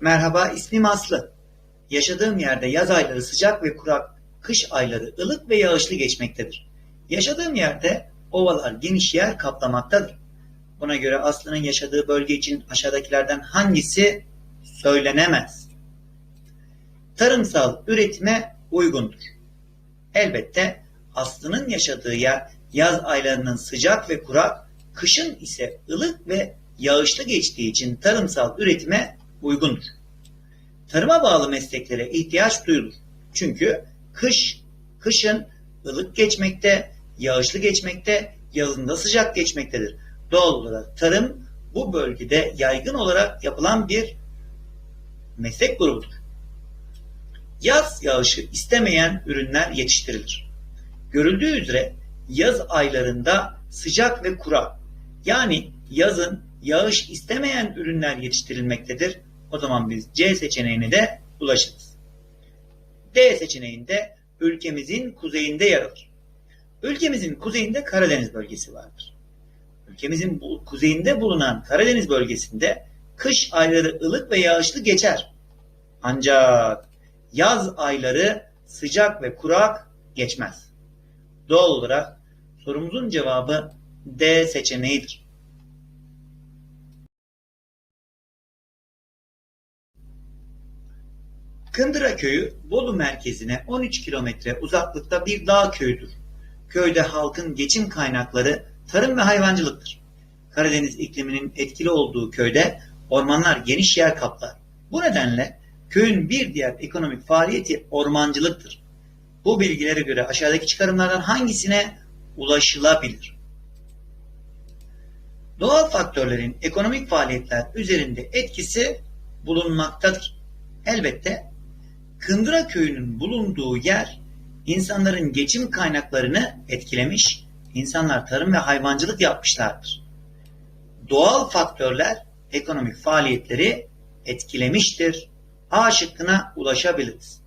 Merhaba, ismim Aslı. Yaşadığım yerde yaz ayları sıcak ve kurak, kış ayları ılık ve yağışlı geçmektedir. Yaşadığım yerde ovalar geniş yer kaplamaktadır. Buna göre Aslı'nın yaşadığı bölge için aşağıdakilerden hangisi söylenemez? Tarımsal üretime uygundur. Elbette Aslı'nın yaşadığı yer yaz aylarının sıcak ve kurak, kışın ise ılık ve yağışlı geçtiği için tarımsal üretime uygundur. Tarıma bağlı mesleklere ihtiyaç duyulur. Çünkü kış, kışın ılık geçmekte, yağışlı geçmekte, yazında sıcak geçmektedir. Doğal olarak tarım bu bölgede yaygın olarak yapılan bir meslek grubudur. Yaz yağışı istemeyen ürünler yetiştirilir. Görüldüğü üzere yaz aylarında sıcak ve kurak yani yazın yağış istemeyen ürünler yetiştirilmektedir. O zaman biz C seçeneğine de ulaşırız. D seçeneğinde ülkemizin kuzeyinde yer alır. Ülkemizin kuzeyinde Karadeniz bölgesi vardır. Ülkemizin bu, kuzeyinde bulunan Karadeniz bölgesinde kış ayları ılık ve yağışlı geçer. Ancak yaz ayları sıcak ve kurak geçmez. Doğal olarak sorumuzun cevabı D seçeneğidir. Kındıra köyü Bolu merkezine 13 kilometre uzaklıkta bir dağ köyüdür. Köyde halkın geçim kaynakları tarım ve hayvancılıktır. Karadeniz ikliminin etkili olduğu köyde ormanlar geniş yer kaplar. Bu nedenle köyün bir diğer ekonomik faaliyeti ormancılıktır. Bu bilgilere göre aşağıdaki çıkarımlardan hangisine ulaşılabilir? Doğal faktörlerin ekonomik faaliyetler üzerinde etkisi bulunmaktadır. Elbette Kındıra köyünün bulunduğu yer insanların geçim kaynaklarını etkilemiş, insanlar tarım ve hayvancılık yapmışlardır. Doğal faktörler ekonomik faaliyetleri etkilemiştir. A şıkkına ulaşabiliriz.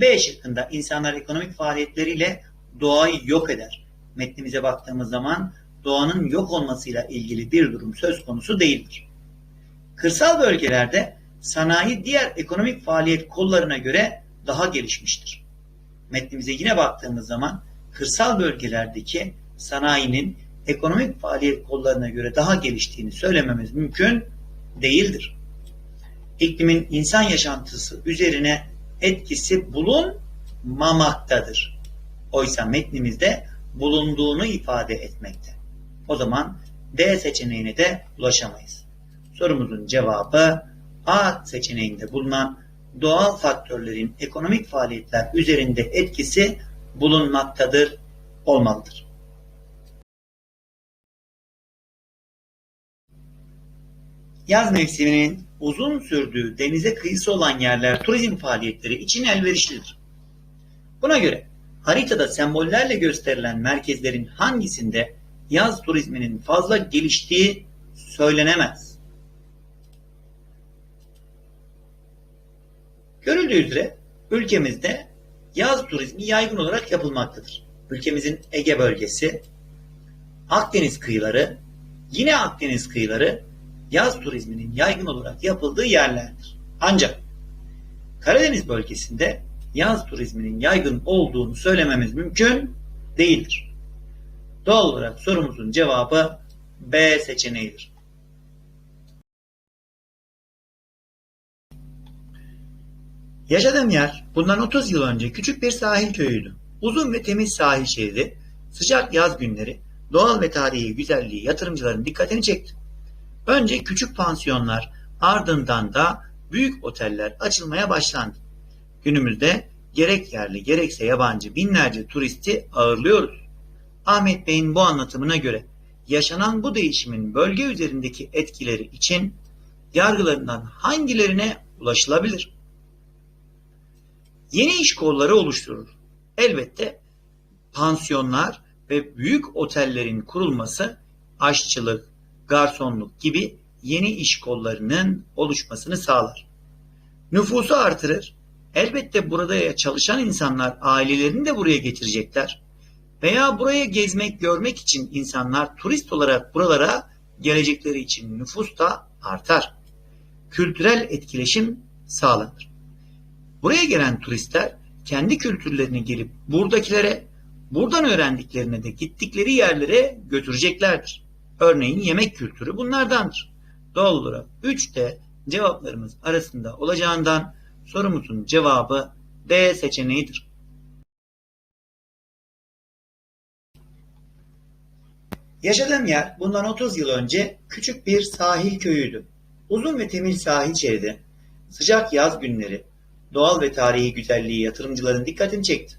B şıkkında insanlar ekonomik faaliyetleriyle doğayı yok eder. Metnimize baktığımız zaman doğanın yok olmasıyla ilgili bir durum söz konusu değildir. Kırsal bölgelerde sanayi diğer ekonomik faaliyet kollarına göre daha gelişmiştir. Metnimize yine baktığımız zaman kırsal bölgelerdeki sanayinin ekonomik faaliyet kollarına göre daha geliştiğini söylememiz mümkün değildir. İklimin insan yaşantısı üzerine etkisi bulunmamaktadır. Oysa metnimizde bulunduğunu ifade etmekte. O zaman D seçeneğine de ulaşamayız. Sorumuzun cevabı A seçeneğinde bulunan doğal faktörlerin ekonomik faaliyetler üzerinde etkisi bulunmaktadır olmalıdır. Yaz mevsiminin uzun sürdüğü denize kıyısı olan yerler turizm faaliyetleri için elverişlidir. Buna göre haritada sembollerle gösterilen merkezlerin hangisinde yaz turizminin fazla geliştiği söylenemez. Görüldüğü üzere ülkemizde yaz turizmi yaygın olarak yapılmaktadır. Ülkemizin Ege bölgesi, Akdeniz kıyıları, yine Akdeniz kıyıları yaz turizminin yaygın olarak yapıldığı yerlerdir. Ancak Karadeniz bölgesinde yaz turizminin yaygın olduğunu söylememiz mümkün değildir. Doğal olarak sorumuzun cevabı B seçeneğidir. Yaşadığım yer bundan 30 yıl önce küçük bir sahil köyüydü. Uzun ve temiz sahil şeridi, sıcak yaz günleri, doğal ve tarihi güzelliği yatırımcıların dikkatini çekti. Önce küçük pansiyonlar, ardından da büyük oteller açılmaya başlandı. Günümüzde gerek yerli gerekse yabancı binlerce turisti ağırlıyoruz. Ahmet Bey'in bu anlatımına göre yaşanan bu değişimin bölge üzerindeki etkileri için yargılarından hangilerine ulaşılabilir? Yeni iş kolları oluşturur. Elbette pansiyonlar ve büyük otellerin kurulması aşçılık, garsonluk gibi yeni iş kollarının oluşmasını sağlar. Nüfusu artırır. Elbette burada çalışan insanlar ailelerini de buraya getirecekler. Veya buraya gezmek, görmek için insanlar turist olarak buralara gelecekleri için nüfus da artar. kültürel etkileşim sağlanır. Buraya gelen turistler kendi kültürlerini gelip buradakilere, buradan öğrendiklerine de gittikleri yerlere götüreceklerdir. Örneğin yemek kültürü bunlardandır. Doğal olarak 3 de cevaplarımız arasında olacağından sorumuzun cevabı D seçeneğidir. Yaşadığım yer bundan 30 yıl önce küçük bir sahil köyüydü. Uzun ve temiz sahil şeridi, sıcak yaz günleri, doğal ve tarihi güzelliği yatırımcıların dikkatini çekti.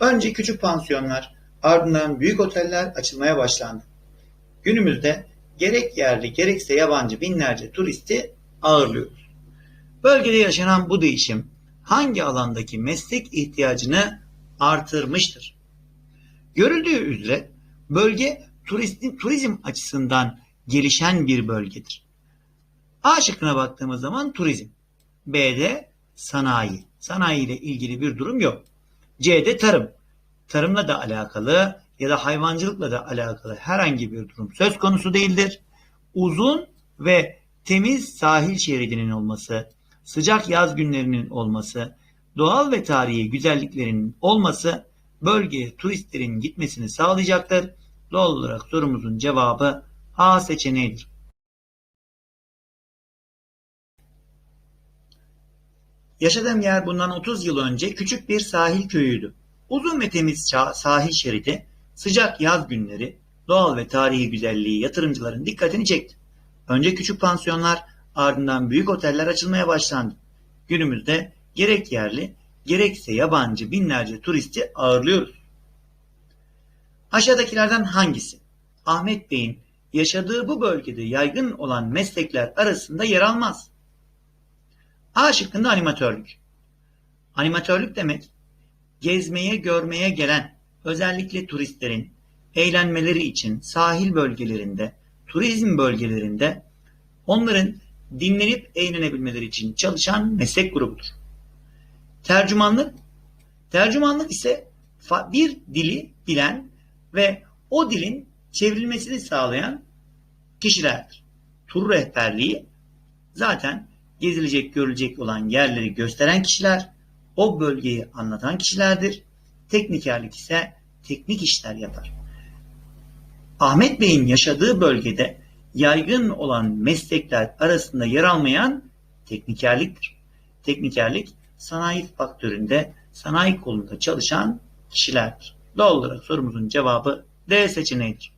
Önce küçük pansiyonlar, ardından büyük oteller açılmaya başlandı. Günümüzde gerek yerli gerekse yabancı binlerce turisti ağırlıyoruz. Bölgede yaşanan bu değişim hangi alandaki meslek ihtiyacını artırmıştır? Görüldüğü üzere bölge turistin, turizm açısından gelişen bir bölgedir. A şıkkına baktığımız zaman turizm. B'de sanayi. Sanayi ile ilgili bir durum yok. C'de tarım. Tarımla da alakalı ya da hayvancılıkla da alakalı herhangi bir durum söz konusu değildir. Uzun ve temiz sahil şeridinin olması, sıcak yaz günlerinin olması, doğal ve tarihi güzelliklerinin olması bölgeye turistlerin gitmesini sağlayacaktır. Doğal olarak sorumuzun cevabı A seçeneğidir. Yaşadığım yer bundan 30 yıl önce küçük bir sahil köyüydü. Uzun ve temiz sahil şeridi, sıcak yaz günleri, doğal ve tarihi güzelliği yatırımcıların dikkatini çekti. Önce küçük pansiyonlar, ardından büyük oteller açılmaya başlandı. Günümüzde gerek yerli, gerekse yabancı binlerce turisti ağırlıyoruz. Aşağıdakilerden hangisi Ahmet Bey'in yaşadığı bu bölgede yaygın olan meslekler arasında yer almaz? A şıkkında animatörlük. Animatörlük demek gezmeye görmeye gelen özellikle turistlerin eğlenmeleri için sahil bölgelerinde, turizm bölgelerinde onların dinlenip eğlenebilmeleri için çalışan meslek grubudur. Tercümanlık, tercümanlık ise bir dili bilen ve o dilin çevrilmesini sağlayan kişilerdir. Tur rehberliği zaten gezilecek, görülecek olan yerleri gösteren kişiler, o bölgeyi anlatan kişilerdir. Teknikerlik ise teknik işler yapar. Ahmet Bey'in yaşadığı bölgede yaygın olan meslekler arasında yer almayan teknikerliktir. Teknikerlik sanayi faktöründe, sanayi kolunda çalışan kişilerdir. Doğal olarak sorumuzun cevabı D seçeneğidir.